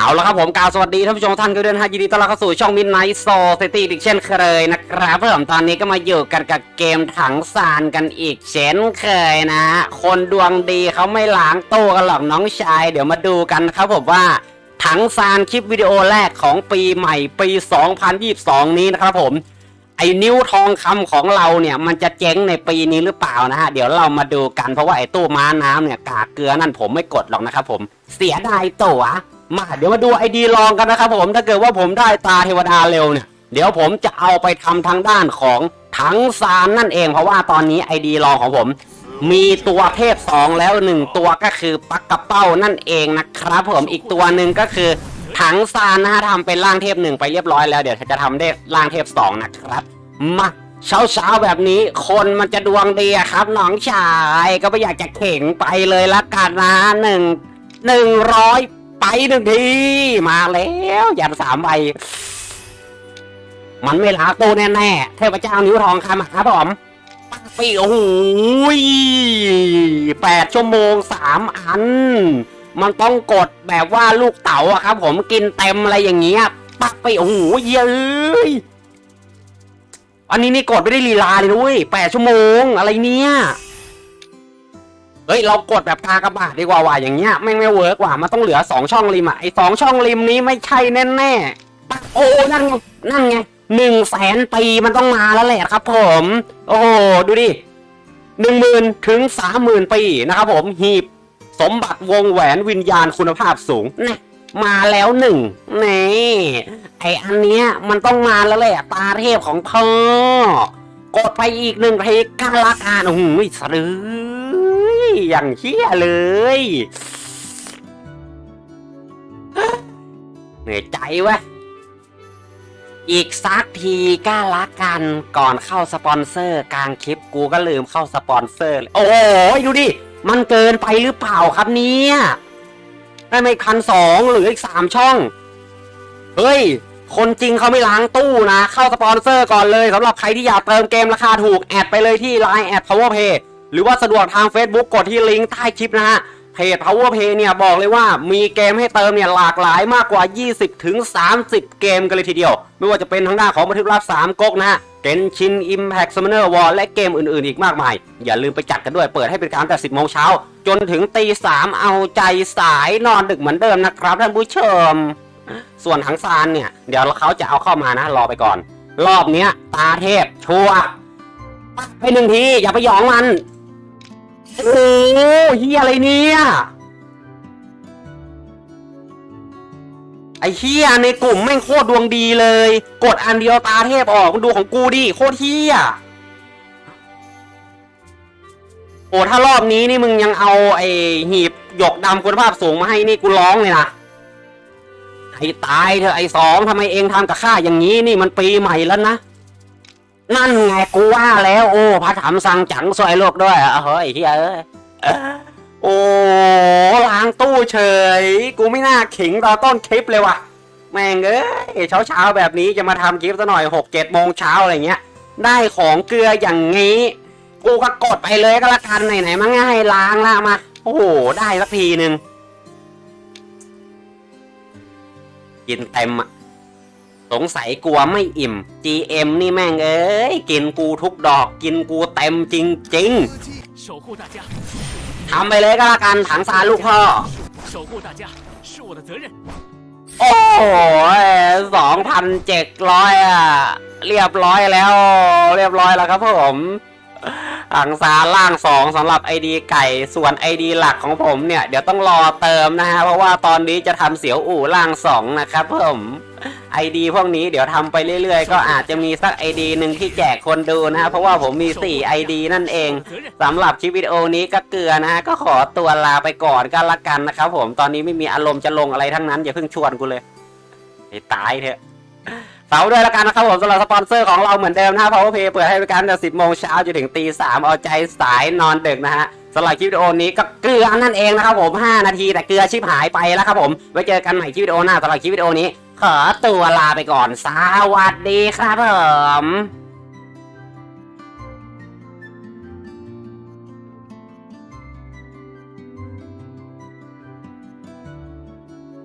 เอาละครับผมกล่าวสวัสดีท่านผู้ชมท่านกันด้วยนะฮะยินดีต้อนรับเข้าสู่ช่องมินไนท์โซซิตี้อีกเช่นเคยนะครับเพื่อนตอนนี้ก็มาอยู่กันกับเกมถังซานกันอีกเช่นเคยนะ คนดวงดีเขาไม่ล้างตู้กันหรอกน้องชาย เดี๋ยวมาดูกันนะครับผมว่าถังซานคลิปวิดีโอแรกของปีใหม่ปี 2022 นี้นะครับผมไอ้นิ้วทองคำของเราเนี่ยมันจะเจ๊งในปีนี้หรือเปล่านะฮะเดี๋ยวเรามาดูกันเพราะว่าไอ้ตู้ม้าน้ำเนี่ยกากเกลือนั่นผมไม่กดหรอกนะครับผมเสียดายตัว มาเดี๋ยวมาดูไอดีลองกันนะครับผมถ้าเกิดว่าผมได้ตาเทวดาเร็วเนี่ยเดี๋ยวผมจะเอาไปทำทางด้านของถังซานนั่นเอง เพราะว่าตอนนี้ไอดีลองของผม มีตัวเทพสองแล้วหนึ่งตัวก็คือปักกระเป้านั่นเองนะครับผมอีกตัวหนึ่งก็คือถังซานนะฮะทำเป็นร่างเทพหนึ่งไปเรียบร้อยแล้วเดี๋ยวจะทำได้ร่างเทพสองนะครับมาเช้าเช้าแบบนี้คนมันจะดวงดีครับน้องชายก็ไม่อยากจะเข่งไปเลยละกันนะหนึ่งหนึ่งร้อย ไปหนึ่งทีมาแล้วยันสามใบมันไม่ล้าตู้แน่ๆ เทพเจ้านิ้วทองคำครับผมปีโอ้โหแปดชั่วโมงสามอัน มันต้องกดแบบว่าลูกเต๋าอะครับ ผมกินเต็มอะไรอย่างเงี้ยปักไปโอ้โหเย้ยอันนี้นี่กดไม่ได้ลีลาเลยนุ้ยแปดชั่วโมงอะไรเนี่ย เฮ้ยเรากดแบบกากระบาดดีกว่าว่ะอย่างเงี้ยแม่งไม่เวิร์กว่ะมันต้องเหลือสองช่องริมอะไอสองช่องริมนี้ไม่ใช่แน่แน่โอ้นั่นไงนั่นไงหนึ่งแสนปีมันต้องมาแล้วแหละครับ ผม โอ้โหดูดิหนึ่งหมื่นถึงสามหมื่นปีนะครับผมหีบสมบัติวงแหวนวิญญาณคุณภาพสูงนี่มาแล้วหนึ่งนี่ไออันเนี้ยมันต้องมาแล้วแหละตาเทพของพ่อกดไปอีกหนึ่งเพลงกาลักอานโอ้โหสะดือ อย่างเชี่ยเลยเหนื่อยใจว้ยอีกสักทีก็ละกันก่อนเข้าสปอนเซอร์กลางคลิปกูก็ลืมเข้าสปอนเซอร์โอ้โหดูดิ มันเกินไปหรือเปล่าครับเนี่ยได้ไม่พันสองหรืออีกสามช่อง เฮ้ย คนจริงเขาไม่ล้างตู้นะ เข้าสปอนเซอร์ก่อนเลยสำหรับใครที่อยากเติมเกมราคาถูก แอดไปเลยที่ Line แอด powerpay หรือว่าสะดวกทาง Facebook กดที่ลิงก์ใต้คลิปนะฮะเพจ powerpay เนี่ยบอกเลยว่ามีเกมให้เติมเนี่ยหลากหลายมากกว่า 20 ถึง 30 เกมกันเลยทีเดียว ไม่ว่าจะเป็นทางด้านของบันทึกลับ 3ก๊กนะฮะเกนชิน Impact Summoner War และเกมอื่นๆ อีกมากมาย อย่าลืมไปจัดกันด้วยเปิดให้บริการตั้งแต่ 10 โมงเช้า จนถึงตีสามเอาใจสายนอนดึกเหมือนเดิมนะครับท่านผู้ชม ส่วนถังซานเนี่ย เดี๋ยวเขาจะเอาเข้ามานะ รอไปก่อน รอบเนี้ย ตาเทพชัวไปหนึ่งที อย่าไปหยองมัน โอ้เฮียอะไรเนี่ย ไอ้เฮียในกลุ่มแม่งโคตรดวงดีเลย กดอันเดียวตาเทพออกมึงดูของกูดิโคตรเฮียโอ้ถ้ารอบนี้นี่มึงยังเอาไอ้หีบหยกดำคุณภาพสูงมาให้นี่กูร้องเลยนะไอ้ตายเถอะไอ้สองทำไมเองทำกับข้าอย่างนี้นี่มันปีใหม่แล้วนะ นั่นไงกูว่าแล้วโอ้พระถามสั่งจังซอยโลกด้วยอะเฮ้ยเฮียเอ้ยโอ้ล้างตู้เฉย กูไม่น่าขิงตอนต้นคลิปเลยว่ะ แม่งเอ้ยเช้าเช้าแบบนี้จะมาทำคลิปซะหน่อยหกเจ็ดโมงเช้าอะไรเงี้ย ได้ของเกลืออย่างนี้ กูก็กดไปเลยก็แล้วกันไหนๆมันง่ายล้างละมา โอ้โห ได้สักทีหนึ่งกินเต็มอะ สงสัยกลัวไม่อิ่ม GM นี่แม่งเอ้ย กินกูทุกดอก กินกูเต็มจริงจริงทำไปเลยก็แล้วกันถังซาลูกพ่อ โอ้ยสองพันเจ็ดร้อยอะเรียบร้อยแล้ว เรียบร้อยแล้วครับผม อังซาล่างสองสำหรับไอดีไก่ส่วนไอดีหลักของผมเนี่ย เดี๋ยวต้องรอเติมนะฮะ เพราะว่าตอนนี้จะทำเสียวอู่ล่างสองนะครับผมไอดีพวกนี้เดี๋ยวทำไปเรื่อยๆ ก็อาจจะมีสักไอดีหนึ่งที่แจกคนดูนะฮะ เพราะว่าผมมี4ไอดีนั่นเอง。สำหรับคลิปวิดีโอนี้ก็เกลือนะฮะ ก็ขอตัวลาไปก่อนก็ละกันนะครับผมตอนนี้ไม่มีอารมณ์จะลงอะไรทั้งนั้นอย่าเพิ่งชวนกูเลยไอ้ตายเถอะ เสาร์ด้วยละกันนะครับผมสำหรับสปอนเซอร์ของเราเหมือนเดิมนะ Power Play เปิดให้บริการตั้งแต่10โมงเช้าจนถึงตีสามเอาใจสายนอนดึกนะฮะสำหรับคลิปวิดีโอนี้ก็เกลือนั่นเองนะครับผม 5 นาทีแต่เกลือชิบหายไปแล้วครับผมไว้เจอกันใหม่คลิปวิดีโอหน้าสำหรับคลิปวิดีโอนี้ ขอตัวลาไปก่อนสวัสดีครับผม